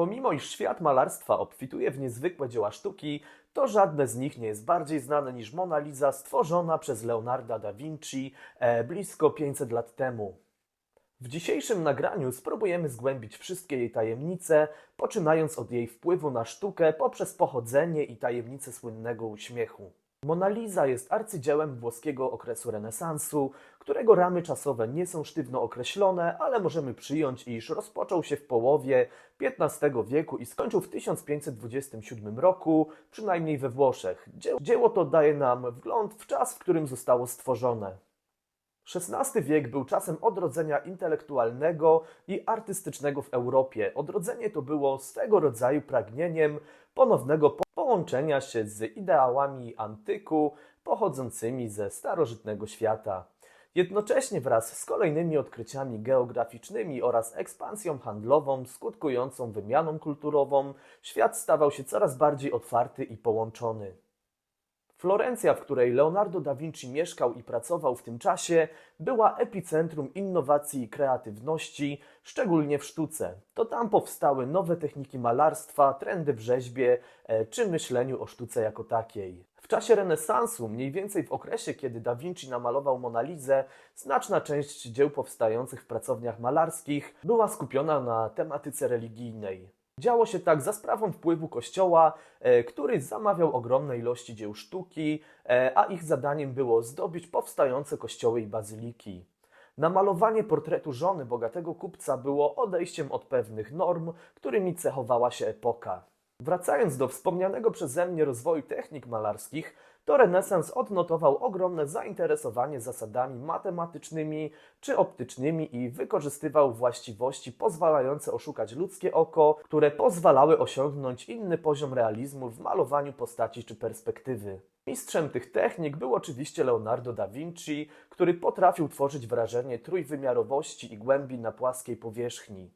Pomimo iż świat malarstwa obfituje w niezwykłe dzieła sztuki, to żadne z nich nie jest bardziej znane niż Mona Lisa stworzona przez Leonarda da Vinci e, blisko 500 lat temu. W dzisiejszym nagraniu spróbujemy zgłębić wszystkie jej tajemnice, poczynając od jej wpływu na sztukę poprzez pochodzenie i tajemnice słynnego uśmiechu. Mona Lisa jest arcydziełem włoskiego okresu renesansu, którego ramy czasowe nie są sztywno określone, ale możemy przyjąć, iż rozpoczął się w połowie XV wieku i skończył w 1527 roku, przynajmniej we Włoszech. Dzieło, to daje nam wgląd w czas, w którym zostało stworzone. XVI wiek był czasem odrodzenia intelektualnego i artystycznego w Europie. Odrodzenie to było swego rodzaju pragnieniem ponownego po- połączenia się z ideałami antyku pochodzącymi ze starożytnego świata. Jednocześnie wraz z kolejnymi odkryciami geograficznymi oraz ekspansją handlową skutkującą wymianą kulturową, świat stawał się coraz bardziej otwarty i połączony. Florencja, w której Leonardo da Vinci mieszkał i pracował w tym czasie, była epicentrum innowacji i kreatywności, szczególnie w sztuce. To tam powstały nowe techniki malarstwa, trendy w rzeźbie e, czy myśleniu o sztuce jako takiej. W czasie renesansu, mniej więcej w okresie, kiedy da Vinci namalował Monalizę, znaczna część dzieł powstających w pracowniach malarskich była skupiona na tematyce religijnej. Działo się tak za sprawą wpływu Kościoła, e, który zamawiał ogromne ilości dzieł sztuki, e, a ich zadaniem było zdobyć powstające kościoły i bazyliki. Namalowanie portretu żony bogatego kupca było odejściem od pewnych norm, którymi cechowała się epoka. Wracając do wspomnianego przeze mnie rozwoju technik malarskich, to renesans odnotował ogromne zainteresowanie zasadami matematycznymi czy optycznymi i wykorzystywał właściwości pozwalające oszukać ludzkie oko, które pozwalały osiągnąć inny poziom realizmu w malowaniu postaci czy perspektywy. Mistrzem tych technik był oczywiście Leonardo da Vinci, który potrafił tworzyć wrażenie trójwymiarowości i głębi na płaskiej powierzchni.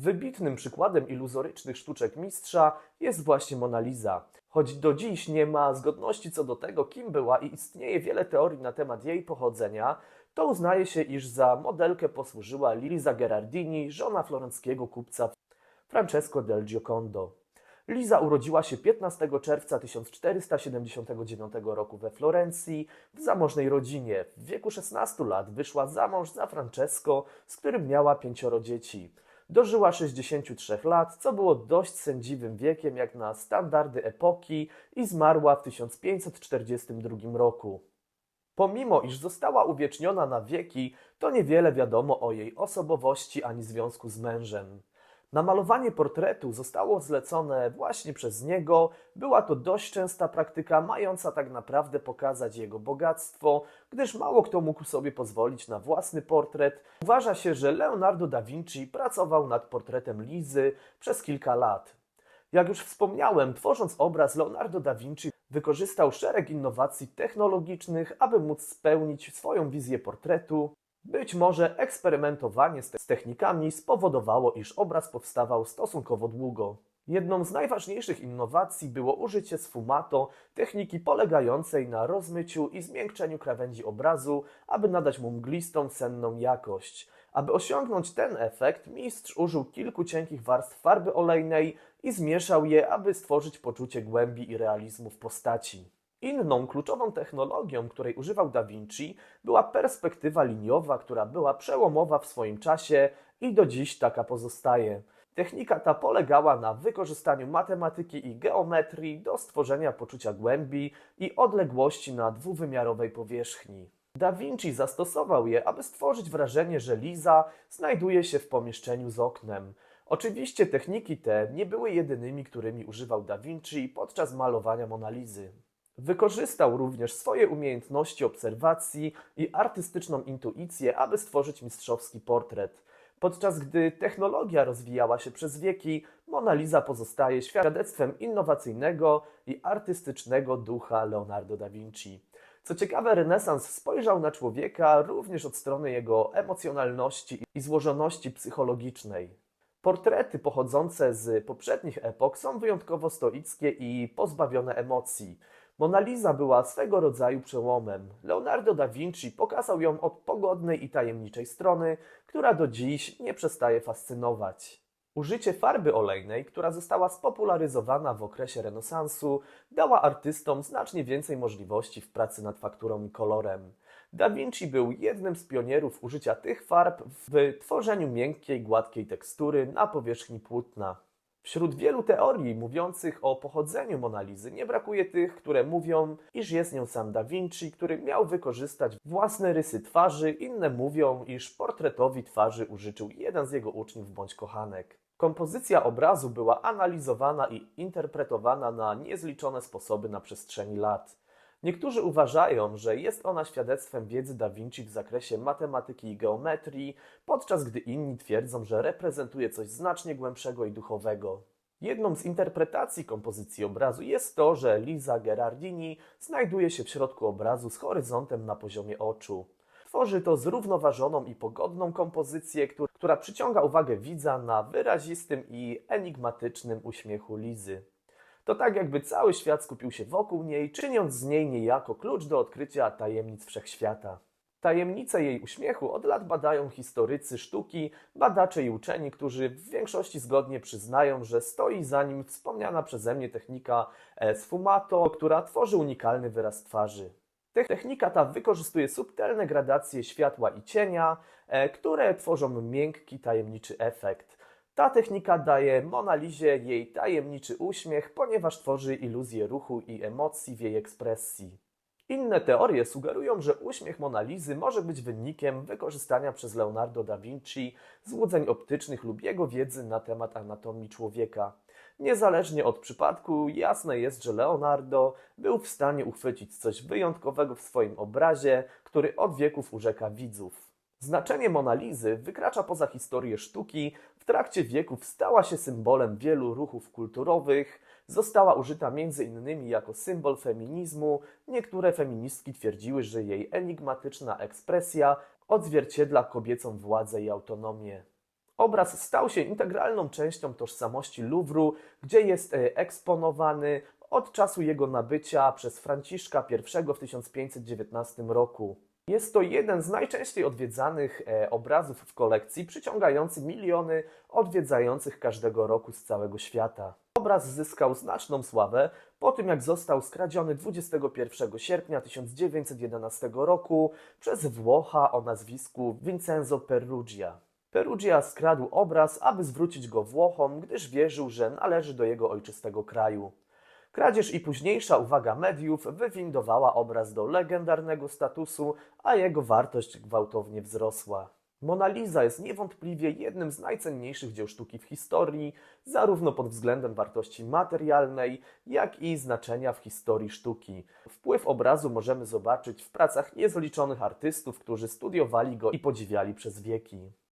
Wybitnym przykładem iluzorycznych sztuczek mistrza jest właśnie Mona Lisa. Choć do dziś nie ma zgodności co do tego, kim była i istnieje wiele teorii na temat jej pochodzenia, to uznaje się, iż za modelkę posłużyła Lisa Gherardini, żona florenckiego kupca Francesco del Giocondo. Liza urodziła się 15 czerwca 1479 roku we Florencji w zamożnej rodzinie. W wieku 16 lat wyszła za mąż za Francesco, z którym miała pięcioro dzieci. Dożyła 63 lat, co było dość sędziwym wiekiem jak na standardy epoki i zmarła w 1542 roku. Pomimo iż została uwieczniona na wieki, to niewiele wiadomo o jej osobowości ani związku z mężem. Namalowanie portretu zostało zlecone właśnie przez niego. Była to dość częsta praktyka, mająca tak naprawdę pokazać jego bogactwo, gdyż mało kto mógł sobie pozwolić na własny portret. Uważa się, że Leonardo da Vinci pracował nad portretem Lizy przez kilka lat. Jak już wspomniałem, tworząc obraz, Leonardo da Vinci wykorzystał szereg innowacji technologicznych, aby móc spełnić swoją wizję portretu. Być może eksperymentowanie z te- z technikami spowodowało, iż obraz powstawał stosunkowo długo. Jedną z najważniejszych innowacji było użycie sfumato, techniki polegającej na rozmyciu i zmiękczeniu krawędzi obrazu, aby nadać mu mglistą, senną jakość. Aby osiągnąć ten efekt, mistrz użył kilku cienkich warstw farby olejnej i zmieszał je, aby stworzyć poczucie głębi i realizmu w postaci. Inną kluczową technologią, której używał Da Vinci, była perspektywa liniowa, która była przełomowa w swoim czasie i do dziś taka pozostaje. Technika ta polegała na wykorzystaniu matematyki i geometrii do stworzenia poczucia głębi i odległości na dwuwymiarowej powierzchni. Da Vinci zastosował je, aby stworzyć wrażenie, że Liza znajduje się w pomieszczeniu z oknem. Oczywiście techniki te nie były jedynymi, którymi używał Da Vinci podczas malowania Monalizy. Wykorzystał również swoje umiejętności obserwacji i artystyczną intuicję, aby stworzyć mistrzowski portret. Podczas gdy technologia rozwijała się przez wieki, Mona Lisa pozostaje świadectwem innowacyjnego i artystycznego ducha Leonardo da Vinci. Co ciekawe, renesans spojrzał na człowieka również od strony jego emocjonalności i złożoności psychologicznej. Portrety pochodzące z poprzednich epok są wyjątkowo stoickie i pozbawione emocji. Mona Lisa była swego rodzaju przełomem. Leonardo da Vinci pokazał ją od pogodnej i tajemniczej strony, która do dziś nie przestaje fascynować. Użycie farby olejnej, która została spopularyzowana w okresie renesansu, dała artystom znacznie więcej możliwości w pracy nad fakturą i kolorem. Da Vinci był jednym z pionierów użycia tych farb w tworzeniu miękkiej, gładkiej tekstury na powierzchni płótna. Wśród wielu teorii mówiących o pochodzeniu Monalizy nie brakuje tych, które mówią, iż jest nią sam Da Vinci, który miał wykorzystać własne rysy twarzy, inne mówią, iż portretowi twarzy użyczył jeden z jego uczniów bądź kochanek. Kompozycja obrazu była analizowana i interpretowana na niezliczone sposoby na przestrzeni lat. Niektórzy uważają, że jest ona świadectwem wiedzy Da Vinci w zakresie matematyki i geometrii, podczas gdy inni twierdzą, że reprezentuje coś znacznie głębszego i duchowego. Jedną z interpretacji kompozycji obrazu jest to, że Liza Gherardini znajduje się w środku obrazu z horyzontem na poziomie oczu. Tworzy to zrównoważoną i pogodną kompozycję, któr- która przyciąga uwagę widza na wyrazistym i enigmatycznym uśmiechu Lizy. To tak jakby cały świat skupił się wokół niej, czyniąc z niej niejako klucz do odkrycia tajemnic wszechświata. Tajemnice jej uśmiechu od lat badają historycy sztuki, badacze i uczeni, którzy w większości zgodnie przyznają, że stoi za nim wspomniana przeze mnie technika sfumato, która tworzy unikalny wyraz twarzy. Te- Technika ta wykorzystuje subtelne gradacje światła i cienia, e, które tworzą miękki, tajemniczy efekt. Ta technika daje Monalizie jej tajemniczy uśmiech, ponieważ tworzy iluzję ruchu i emocji w jej ekspresji. Inne teorie sugerują, że uśmiech Monalizy może być wynikiem wykorzystania przez Leonardo da Vinci złudzeń optycznych lub jego wiedzy na temat anatomii człowieka. Niezależnie od przypadku, jasne jest, że Leonardo był w stanie uchwycić coś wyjątkowego w swoim obrazie, który od wieków urzeka widzów. Znaczenie Monalizy wykracza poza historię sztuki, w trakcie wieków stała się symbolem wielu ruchów kulturowych, została użyta m.in. jako symbol feminizmu. Niektóre feministki twierdziły, że jej enigmatyczna ekspresja odzwierciedla kobiecą władzę i autonomię. Obraz stał się integralną częścią tożsamości Louvru, gdzie jest e, eksponowany od czasu jego nabycia przez Franciszka I w 1519 roku. Jest to jeden z najczęściej odwiedzanych e, obrazów w kolekcji, przyciągający miliony odwiedzających każdego roku z całego świata. Obraz zyskał znaczną sławę po tym, jak został skradziony 21 sierpnia 1911 roku przez Włocha o nazwisku Vincenzo Perugia. Perugia skradł obraz, aby zwrócić go Włochom, gdyż wierzył, że należy do jego ojczystego kraju. Kradzież i późniejsza uwaga mediów wywindowała obraz do legendarnego statusu, a jego wartość gwałtownie wzrosła. Mona Lisa jest niewątpliwie jednym z najcenniejszych dzieł sztuki w historii, zarówno pod względem wartości materialnej, jak i znaczenia w historii sztuki. Wpływ obrazu możemy zobaczyć w pracach niezliczonych artystów, którzy studiowali go i podziwiali przez wieki.